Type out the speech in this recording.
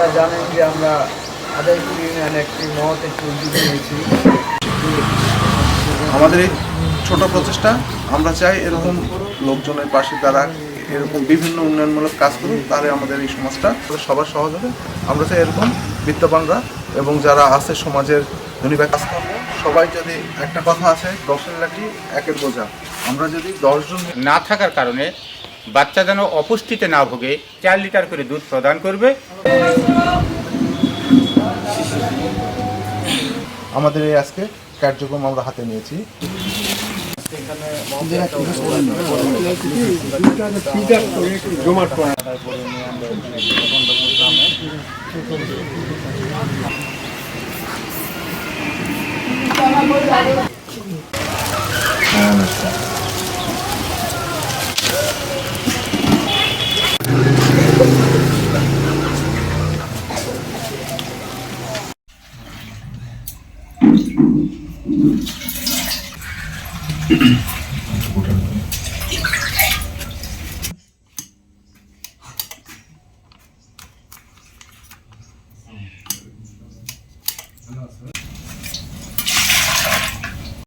আপনারা জানেন যে আমরা আদায়পুর ইউনিয়নে একটি মহৎ একটি উদ্যোগ নিয়েছি। আমাদের এই ছোট প্রচেষ্টা আমরা চাই এরকম লোকজনের পাশে তারা এরকম বিভিন্ন উন্নয়নমূলক কাজ করুক তাহলে আমাদের এই সমাজটা সবার সহজ হবে। আমরা চাই এরকম বিত্তবানরা এবং যারা আছে সমাজের ধনীরা কাজ করবে সবাই যদি একটা কথা আছে দশের লাঠি একের বোঝা। আমরা যদি দশজন না থাকার কারণে বাচ্চা যেন অপুষ্টিতে না ভোগে, চার লিটার করে দুধ প্রদান করবে। আমাদের এই আজকে কার্যক্রম আমরা হাতে নিয়েছি। 안녕하세요.